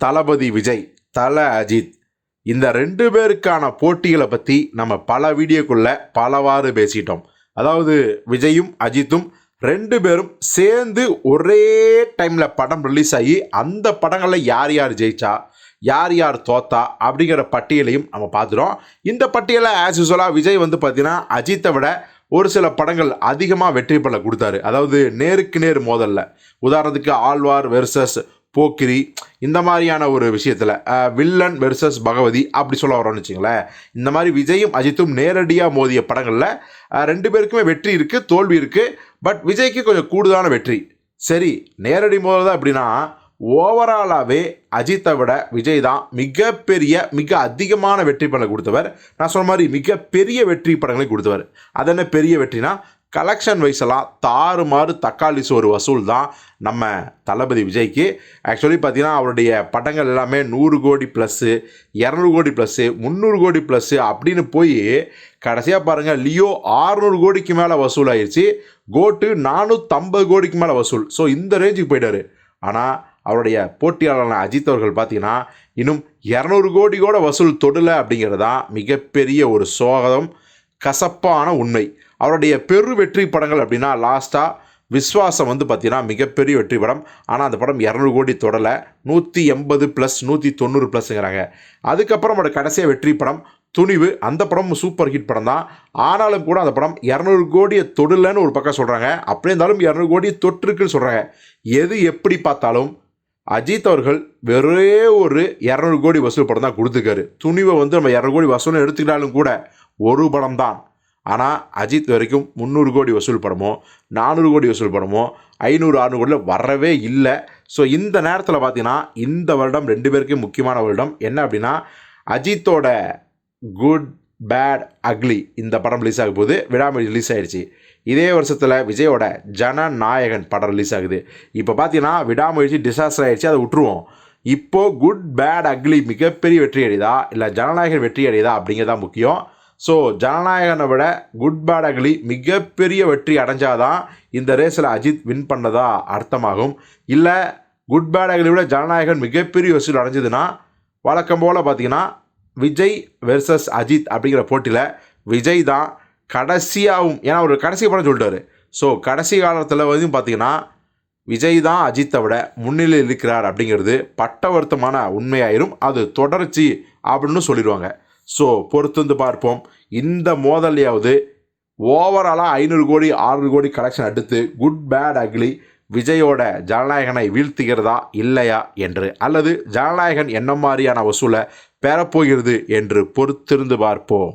தளபதி விஜய் தல அஜித். இந்த ரெண்டு பேருக்கான போட்டிகளை பற்றி நம்ம பல வீடியோக்குள்ளே பலவாறு பேசிட்டோம். அதாவது விஜயும் அஜித்தும் ரெண்டு பேரும் சேர்ந்து ஒரே டைமில் படம் ரிலீஸ் ஆகி அந்த படங்களில் யார் யார் ஜெயிச்சா யார் யார் தோத்தா அப்படிங்கிற பட்டியலையும் நம்ம பார்த்துட்டோம். இந்த பட்டியலை ஆஸ் யூஸ்வலாக விஜய் வந்து பார்த்தீங்கன்னா அஜித்தை விட ஒரு சில படங்கள் அதிகமாக வெற்றி பல கொடுத்தாரு. அதாவது நேருக்கு நேர் மோதலில். உதாரணத்துக்கு ஆழ்வார் வெர்சஸ் போக்கிரி இந்த மாதிரியான ஒரு விஷயத்தில் வில்லன் வெர்சஸ் பகவதி அப்படி சொல்ல வரோம்னு வச்சுங்களேன் இந்த மாதிரி விஜயும் அஜித்தும் நேரடியாக மோதிய படங்களில் ரெண்டு பேருக்குமே வெற்றி இருக்குது தோல்வி இருக்குது பட் விஜய்க்கு கொஞ்சம் கூடுதலான வெற்றி. சரி நேரடி மோதல் தான் எப்படின்னா ஓவராலாகவே அஜித்தை விட விஜய் தான் மிகப்பெரிய மிக அதிகமான வெற்றி படங்களை கொடுத்தவர். நான் சொன்ன மாதிரி மிகப்பெரிய வெற்றி படங்களை கொடுத்தவர். அது என்ன பெரிய வெற்றினா கலெக்ஷன் வைஸ் எல்லாம் தாறுமாறு தக்காளி சோறு வசூல் தான் நம்ம தளபதி விஜய்க்கு. ஆக்சுவலி பார்த்தீங்கன்னா அவருடைய படங்கள் எல்லாமே நூறு கோடி ப்ளஸ்ஸு இரநூறு கோடி ப்ளஸ்ஸு முந்நூறு கோடி ப்ளஸ்ஸு அப்படின்னு போய் கடைசியாக பாருங்கள் லியோ ஆறுநூறு கோடிக்கு மேலே வசூல் ஆயிடுச்சு கோட்டு நானூற்றம்பது கோடிக்கு மேலே வசூல். ஸோ இந்த ரேஞ்சுக்கு போயிட்டார். ஆனால் அவருடைய போட்டியாளரான அஜித் அவர்கள் பார்த்தீங்கன்னா இன்னும் இரநூறு கோடி கூட வசூல் தொடலை அப்படிங்கிறது தான் மிகப்பெரிய ஒரு சோகம் கசப்பான உண்மை. அவருடைய பெரு வெற்றி படங்கள் அப்படின்னா லாஸ்ட்டாக விஸ்வாசம் வந்து பார்த்தீங்கன்னா மிகப்பெரிய வெற்றி படம். ஆனால் அந்த படம் இரநூறு கோடி தொடலை. நூற்றி எண்பது ப்ளஸ் நூற்றி தொண்ணூறு ப்ளஸ்ங்கிறாங்க அதுக்கப்புறம் அவரோட கடைசியாக வெற்றி படம் துணிவு அந்த படம் சூப்பர் ஹிட் படம் தான். ஆனாலும் கூட அந்த படம் இரநூறு கோடியை தொடலன்னு ஒரு பக்கம் சொல்கிறாங்க அப்படியே இருந்தாலும் இரநூறு கோடியை தொற்றுக்குன்னு சொல்கிறாங்க எது எப்படி பார்த்தாலும் அஜித் அவர்கள் வெறே ஒரு இரநூறு கோடி வசூல் படம் தான் கொடுத்துருக்காரு. துணிவை வந்து நம்ம இரநூறு கோடி வசூல் எடுத்துக்கிட்டாலும் கூட ஒரு படம் தான் ஆனால் அஜித் வரைக்கும் முந்நூறு கோடி வசூல் படமோ நானூறு கோடி வசூல் படமோ ஐநூறு அறுநூறு கோடியில் வரவே இல்லை. ஸோ இந்த நேரத்தில் பார்த்தீங்கன்னா இந்த வருடம் ரெண்டு பேருக்கும் முக்கியமான வருடம் என்ன அப்படின்னா அஜித்தோட குட் பேட் அக்லி இந்த படம் ரிலீஸ் ஆகும் போது விடாமல் ரிலீஸ் ஆகிடுச்சு இதே வருஷத்தில் விஜயோட ஜனநாயகன் படம் ரிலீஸ் ஆகுது. இப்போ பார்த்தீங்கன்னா விடாமுயற்சி டிசாஸ்டர் ஆகிடுச்சு அதை விட்டுருவோம். இப்போது குட் பேட் அக்லி மிகப்பெரிய வெற்றி அடையுதா இல்லை ஜனநாயகன் வெற்றி அடையுதா அப்படிங்கிறதா முக்கியம். ஸோ ஜனநாயகனை விட குட் பேட் மிகப்பெரிய வெற்றி அடைஞ்சாதான் இந்த ரேஸில் அஜித் வின் பண்ணதா அர்த்தமாகும். இல்லை குட் பேட் விட ஜனநாயகன் மிகப்பெரிய வசூல் அடைஞ்சதுன்னா வழக்கம் போல் பார்த்தீங்கன்னா விஜய் வெர்சஸ் அஜித் அப்படிங்கிற போட்டியில் விஜய் தான் கடைசியாகவும் ஏன்னா அவர் கடைசி படம் சொல்லிட்டாரு. ஸோ கடைசி காலத்தில் வந்து பார்த்தீங்கன்னா விஜய் தான் அஜித்தை விட முன்னிலையில் இருக்கிறார் அப்படிங்கிறது பட்ட வருத்தமான உண்மையாயிரும். அது தொடர்ச்சி அப்படின்னு சொல்லிடுவாங்க. ஸோ பொறுத்துந்து பார்ப்போம். இந்த மோதல்லையாவது ஓவராலாக ஐநூறு கோடி ஆறுநூறு கோடி கலெக்ஷன் அடுத்து குட் பேட் அக்லி விஜயோட ஜனநாயகனை வீழ்த்துகிறதா இல்லையா என்று? அல்லது ஜனநாயகன் என்ன மாதிரியான வசூலை பெறப்போகிறது என்று பொறுத்திருந்து பார்ப்போம்.